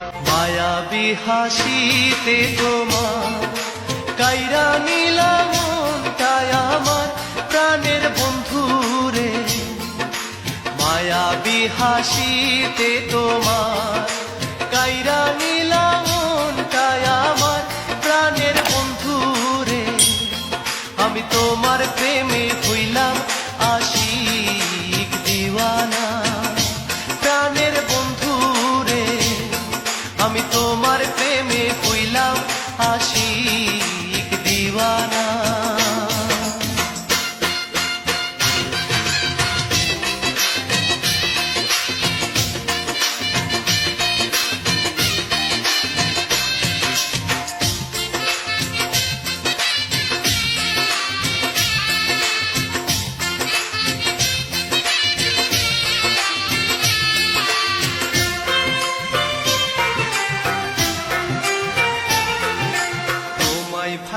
মায়াবী হাসিতে তোমার, কাইরা নিলাম আমার প্রাণের বন্ধু রে। মায়াবী হাসিতে তোমার, কাইরা নিলাম আমার প্রাণের বন্ধু রে। আমি তোমার প্রেমে হইলাম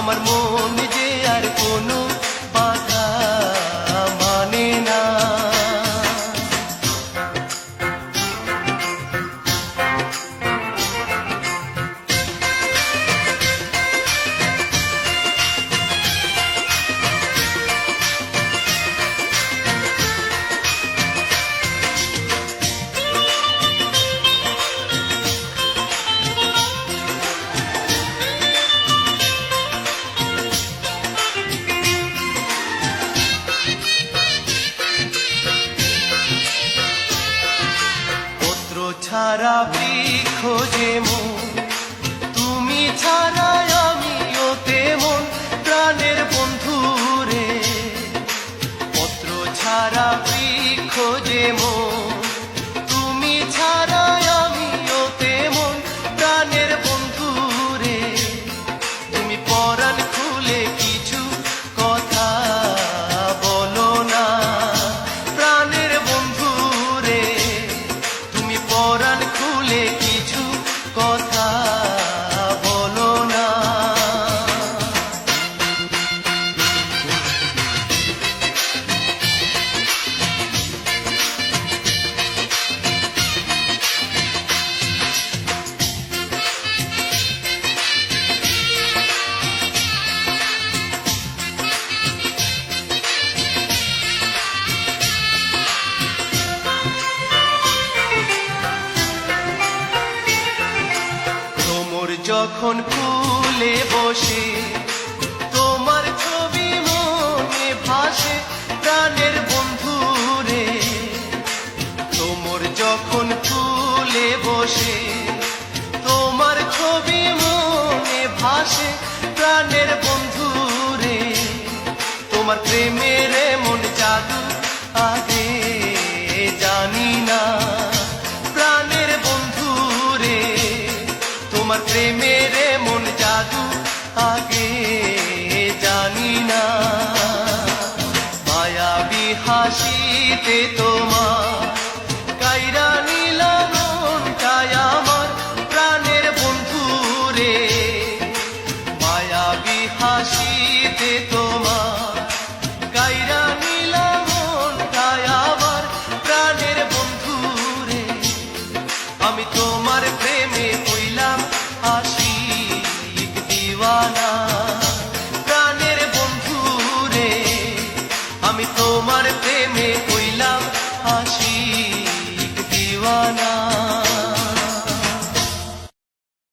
আমার মন যে আর কোনো ছাড়া বৃক্ষ যেমন তুমি ছাড়া আমিও তেমন প্রাণের বন্ধু রে। পত্র ছাড়া বৃক্ষ যেমন যখন ফুলে বসে, তোমার ছবি মনে ভাসে প্রাণের বন্ধু রে তোমর যখন ফুলে বসে, তোমার ছবি মনে ভাসে প্রাণের বন্ধু রে তোমার প্রেমের মন জাদু প্রেমের মন জাদু, আগে জানি না। মায়াবী হাসিতে তোমার কাইরা নিলাম আমার প্রাণের বন্ধু রে। মায়াবী হাসিতে তোমার কাইরা নিলাম আমার প্রাণের বন্ধু রে। আমি তোমার প্রেমে আমি তোমার প্রেমে কইলাম আশিক দিওয়ানা।